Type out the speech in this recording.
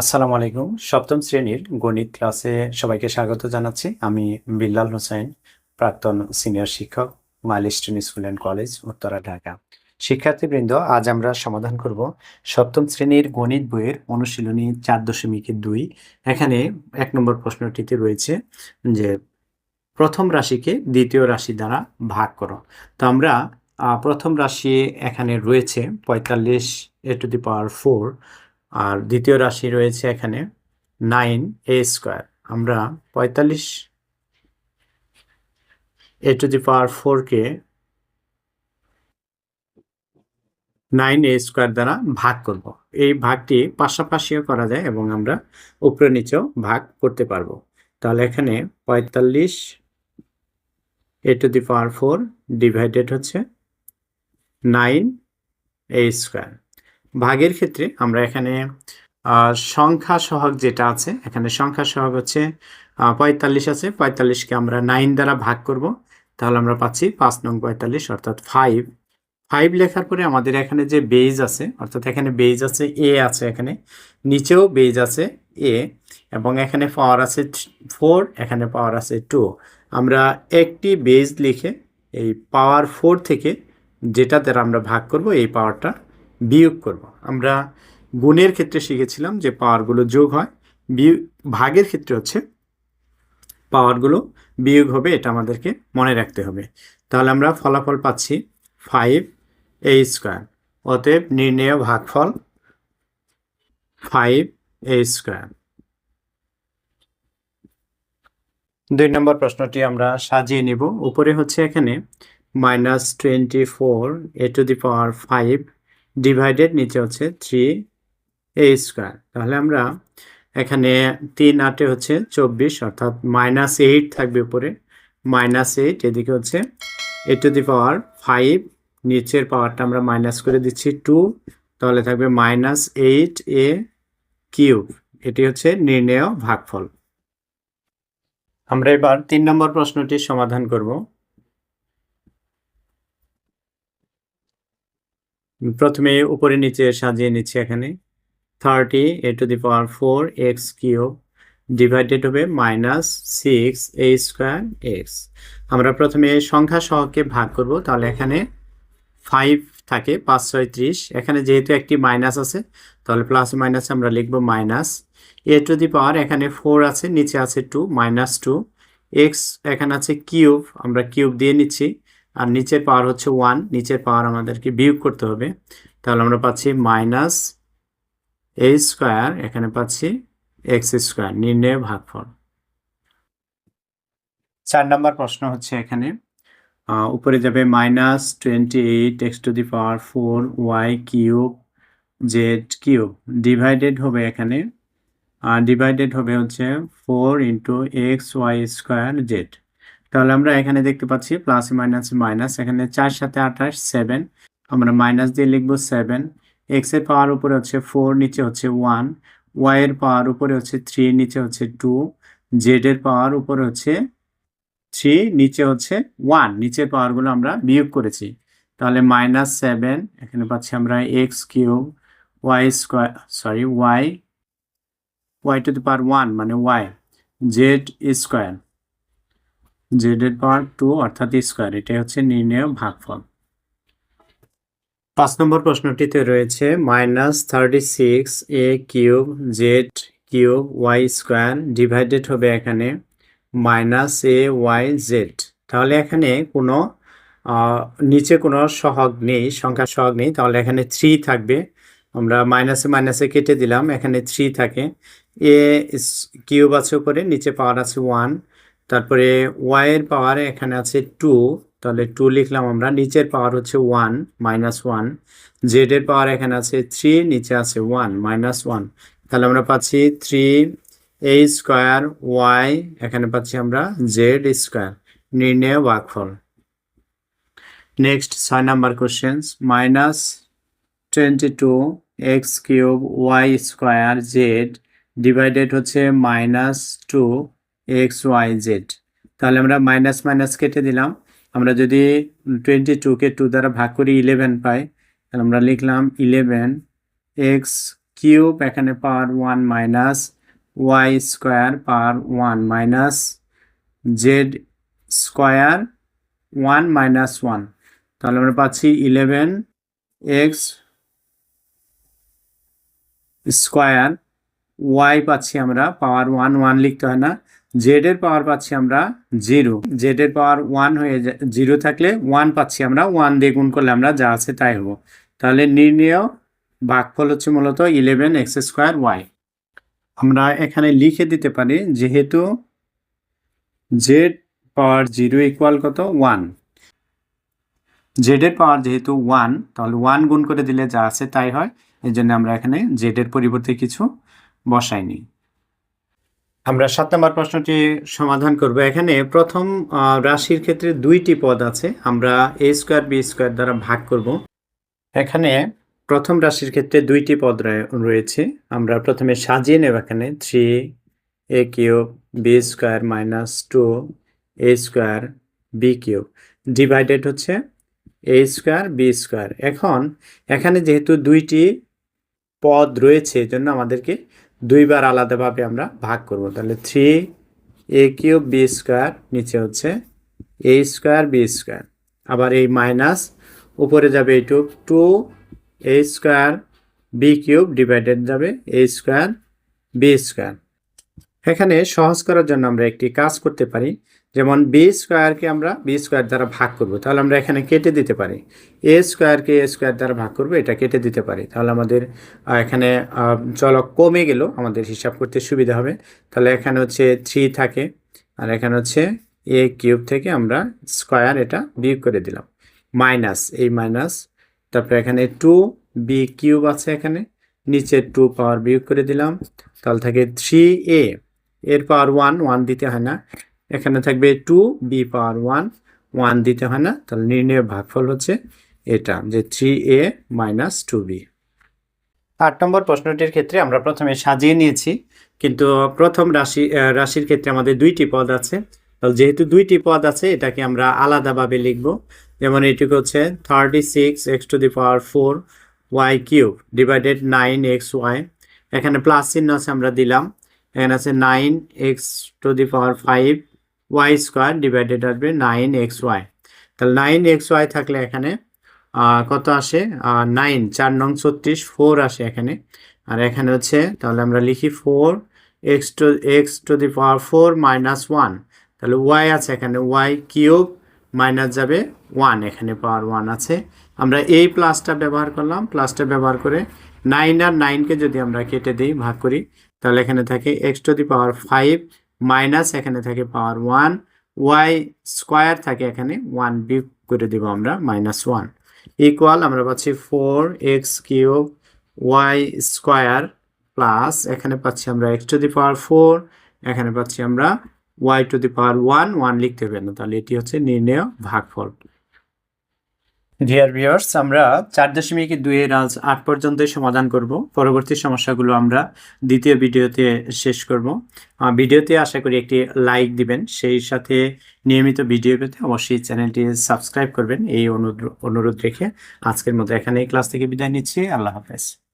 আসসালামু আলাইকুম। সপ্তম শ্রেণির গণিত ক্লাসে সবাইকে স্বাগত জানাচ্ছি। আমি বিল্লাল হোসেন, প্রাক্তন সিনিয়র শিক্ষক, Milestone School and College, Uttara, Dhaka. শিক্ষার্থীবৃন্দ, আজ আমরা সমাধান করব সপ্তম শ্রেণির গণিত বইয়ের অনুশীলনী চার দশমিক দুই। এখানে এক নম্বর প্রশ্নটিতে রয়েছে যে, প্রথম রাশিকে দ্বিতীয় রাশি দ্বারা ভাগ করো। তো আমরা প্রথম রাশি এখানে রয়েছে পঁয়তাল্লিশ এ টু দি পাওয়ার ফোর আর দ্বিতীয় রাশি রয়েছে এখানে নাইন এ স্কোয়ার। আমরা পঁয়তাল্লিশ এ টু দি পাওয়ার ফোরকে নাইন এ স্কোয়ার দ্বারা ভাগ করব। এই ভাগটি পাশাপাশিও করা যায় এবং আমরা উপরে নিচেও ভাগ করতে পারব। তাহলে এখানে পঁয়তাল্লিশ a to the power four divided হচ্ছে নাইন এ স্কোয়ার। ভাগের ক্ষেত্রে আমরা এখানে সংখ্যা সহগ যেটা আছে, এখানে সংখ্যা সহগ হচ্ছে পঁয়তাল্লিশ আছে, পঁয়তাল্লিশকে আমরা নাইন দ্বারা ভাগ করব। তাহলে আমরা পাচ্ছি পাঁচ নং পঁয়তাল্লিশ, অর্থাৎ ফাইভ ফাইভ লেখার পরে আমাদের এখানে যে বেজ আছে, অর্থাৎ এখানে বেজ আছে এ আছে এখানে, নিচেও বেজ আছে এ এবং এখানে পাওয়ার আছে ফোর এখানে পাওয়ার আছে টু আমরা একটি বেজ লিখে এই পাওয়ার ফোর থেকে যেটা দ্বারা আমরা ভাগ করব, এই পাওয়ারটা বিয়োগ করব। আমরা গুণের ক্ষেত্রে শিখেছিলাম যে পাওয়ারগুলো যোগ হয় ভাগের ক্ষেত্রে হচ্ছে পাওয়ারগুলো বিয়োগ হবে, এটা আমাদেরকে মনে রাখতে হবে। তাহলে আমরা ফলাফল পাচ্ছি ফাইভ এ স্কোয়ার, অতএব নির্ণেয় ভাগফল ফাইভ এ স্কোয়ার। দুই নম্বর প্রশ্নটি আমরা সাজিয়ে নেব। উপরে হচ্ছে এখানে minus twenty four a to the power five divided নিচে হচ্ছে থ্রি এ স্কোয়ার তাহলে আমরা এখানে তিন আটে হচ্ছে চব্বিশ, অর্থাৎ মাইনাস এইট থাকবে উপরে। মাইনাস এইট এদিকে হচ্ছে এ টু দি পাওয়ার ফাইভ নিচের পাওয়ারটা আমরা মাইনাস করে দিচ্ছি টু তাহলে থাকবে মাইনাস এইট এ কিউব এটি হচ্ছে নির্ণেয় ভাগফল। আমরা এবার তিন নম্বর প্রশ্নটির সমাধান করব। প্রথমে উপরে নিচে সাজিয়ে নিচ্ছি এখানে। Thirty a to the power four x cube divided হবে minus six a square x আমরা প্রথমে সংখ্যা সহকে ভাগ করব, তাহলে এখানে ফাইভ থাকে, পাঁচ, ছয়, ত্রিশ। এখানে যেহেতু একটি মাইনাস আছে, তাহলে প্লাস মাইনাস আমরা লিখব মাইনাস এ টু দি পাওয়ার এখানে ফোর আছে, নিচে আছে টু মাইনাস টু এক্স এখানে আছে কিউব আমরা কিউব দিয়ে নিচ্ছি। আর নিচের পাওয়ার হচ্ছে ওয়ান নিচের পাওয়ার আমাদেরকে বিয়োগ করতে হবে। তাহলে আমরা পাচ্ছি মাইনাস এ স্কোয়ার এখানে পাচ্ছি এক্স স্কোয়ার নির্ণয় ভাগফল। চার নম্বর প্রশ্ন হচ্ছে এখানে উপরে যাবে minus twenty eight x to the power four y cube z cube divided হবে এখানে ডিভাইডেড হবে হচ্ছে four into x y square z তাহলে আমরা এখানে দেখতে পাচ্ছি প্লাস মাইনাস মাইনাস এখানে চার সাথে আঠাশ সেভেন আমরা মাইনাস দিয়ে লিখব সেভেন এক্সের পাওয়ার উপরে হচ্ছে ফোর নিচে হচ্ছে ওয়ান ওয়াই এর পাওয়ার উপরে হচ্ছে থ্রি নিচে হচ্ছে টু জেড এর পাওয়ার উপরে হচ্ছে থ্রি নিচে হচ্ছে ওয়ান নিচের পাওয়ারগুলো আমরা বিয়োগ করেছি। তাহলে মাইনাস সেভেন এখানে পাচ্ছি আমরা x cube y square sorry y y to the power one মানে ওয়াই জেড স্কোয়ার জেড এর পাওয়ার টু অর্থাৎ স্কোয়ার এটাই হচ্ছে নির্ণয় ভাগফল। পাঁচ নম্বর প্রশ্নটিতে রয়েছে minus thirty six a cube z cube y square divided হবে এখানে মাইনাস এ ওয়াই জেড তাহলে এখানে কোনো নিচে কোনো সহগ নেই, সংখ্যা সহগ নেই, তাহলে এখানে থ্রি থাকবে। আমরা মাইনাসে মাইনাসে কেটে দিলাম, এখানে থ্রি থাকে। এ কিউব আছে উপরে, নিচে পাওয়ার আছে ওয়ান তারপরে ওয়াইয়ের পাওয়ার এখানে আছে টু তাহলে টু লিখলাম আমরা। নিচের পাওয়ার হচ্ছে ওয়ান মাইনাস ওয়ান জেড এর পাওয়ার এখানে আছে থ্রি নিচে আছে ওয়ান মাইনাস ওয়ান তাহলে আমরা পাচ্ছি থ্রি এ স্কোয়ার ওয়াই এখানে পাচ্ছি আমরা জেড স্কোয়ার নির্ণয় ভাগফল নেক্সট ছয় number questions minus twenty two x cube y square z divided হচ্ছে minus two x y z. তাহলে আমরা মাইনাস মাইনাস কেটে দিলাম। আমরা যদি টোয়েন্টি টুকে টু দ্বারা ভাগ করি ইলেভেন পাই, তাহলে আমরা লিখলাম ইলেভেন এক্স কিউব, এখানে power one minus y square power one minus z square one minus one. তাহলে আমরা পাচ্ছি ইলেভেন এক্স স্কোয়ার, ওয়াই পাচ্ছি আমরা, পাওয়ার ওয়ান ওয়ান লিখতে হয় না। জেড এর পাওয়ার পাচ্ছি আমরা জিরো। জেড এর পাওয়ার ওয়ান হয়ে জিরো থাকলে ওয়ান পাচ্ছি আমরা, ওয়ান দিয়ে গুণ করলে আমরা যা আছে তাই হব। তাহলে নির্ণেয় ভাগফল হচ্ছে মূলত ইলেভেন এক্স স্কোয়ার ওয়াই আমরা এখানে লিখে দিতে পারি, যেহেতু জেড পাওয়ার জিরো ইকুয়াল কত? ওয়ান। জেডের পাওয়ার যেহেতু ওয়ান, তাহলে ওয়ান গুণ করে দিলে যা আছে তাই হয় এই জন্য আমরা এখানে জেডের পরিবর্তে কিছু বসাইনি। আমরা সাত নম্বর প্রশ্নটি সমাধান করব। এখানে প্রথম রাশির ক্ষেত্রে দুইটি পদ আছে। আমরা এ স্কোয়ার বি স্কোয়ার দ্বারা ভাগ করব। এখানে প্রথম রাশির ক্ষেত্রে দুইটি পদ রয়ে- রয়েছে। আমরা প্রথমে সাজিয়ে নেব এখানে। Three a cube b square minus two a square b cube divided হচ্ছে এ স্কোয়ার বি স্কোয়ার। এখন এখানে যেহেতু দুইটি পদ রয়েছে এই জন্য আমাদেরকে দুইবার আলাদাভাবে আমরা ভাগ করব। তাহলে three a cube b square নিচে হচ্ছে এ স্কোয়ার বি স্কোয়ার আবার এই মাইনাস উপরে যাবে এইটুক। Two a square b cube divided যাবে এ স্কোয়ার বি স্কোয়ার এখানে সহজ করার জন্য আমরা একটি কাজ করতে পারি। যেমন বি স্কোয়ারকে আমরা বি স্কোয়ার দ্বারা ভাগ করব, তাহলে আমরা এখানে কেটে দিতে পারি। এ স্কোয়ারকে এ স্কোয়ার দ্বারা ভাগ করব, এটা কেটে দিতে পারি। তাহলে আমাদের এখানে চলক কমে গেল, আমাদের হিসাব করতে সুবিধা হবে। তাহলে এখানে হচ্ছে থ্রি থাকে, আর এখানে হচ্ছে এ কিউব থেকে আমরা স্কোয়ার এটা বিয়োগ করে দিলাম। মাইনাস এই মাইনাস তারপরে এখানে টু বি কিউব আছে এখানে, নিচে টু পাওয়ার বিয়োগ করে দিলাম। তাহলে থাকে থ্রি এ এর পাওয়ার ওয়ান ওয়ান দিতে হয় না। এখানে থাকবে two b power one one দিতে হয় না, তাহলে নির্ণয় ভাগফল হচ্ছে এটা, যে three a minus two b আট নম্বর প্রশ্নটির ক্ষেত্রে আমরা প্রথমে সাজিয়ে নিয়েছি, কিন্তু প্রথম রাশি রাশির ক্ষেত্রে আমাদের দুইটি পদ আছে। যেহেতু দুইটি পদ আছে, এটাকে আমরা আলাদাভাবে লিখব। যেমন এটুকু হচ্ছে thirty six x to the power four y cube divided nine x y এখানে প্লাস চিহ্ন আছে আমরা দিলাম। এখানে আছে nine x to the power five y square divided আসবে নাইন এক্স ওয়াই তাহলে নাইন এক্স ওয়াই থাকলে এখানে কত আসে? নাইন চার নং ছত্রিশ ফোর আসে এখানে। আর এখানে হচ্ছে, তাহলে আমরা লিখি four x to x to the power four minus one তাহলে ওয়াই আছে এখানে ওয়াই কিউব মাইনাস যাবে ওয়ান এখানে পাওয়ার ওয়ান আছে। আমরা এই প্লাসটা ব্যবহার করলাম প্লাসটা ব্যবহার করে নাইন আর নাইনকে যদি আমরা কেটে দিই, ভাগ করি, তাহলে এখানে থাকে x to the power five minus এখানে থাকে পাওয়ার ওয়ান, ওয়াই স্কোয়ার থাকে এখানে ওয়ান বি করে দিব আমরা, মাইনাস ওয়ান। ইকুয়াল আমরা পাচ্ছি four x cube y square plus এখানে পাচ্ছি আমরা x to the power four, এখানে পাচ্ছি আমরা y to the power one one লিখতে হবে না, তাহলে এটি হচ্ছে নির্ণয় ভাগফল। ডিয়ার ভিউয়ার্স আমরা চার দশমিক দুইয়ের আজ আট পর্যন্তই সমাধান করব। পরবর্তী সমস্যাগুলো আমরা দ্বিতীয় ভিডিওতে শেষ করব। ভিডিওতে আশা করি একটি লাইক দিবেন। সেই সাথে নিয়মিত ভিডিও পেতে অবশ্যই চ্যানেলটি সাবস্ক্রাইব করবেন। এই অনুরোধ অনুরোধ রেখে আজকের মতো এখানে এই ক্লাস থেকে বিদায় নিচ্ছি। আল্লাহ হাফেজ।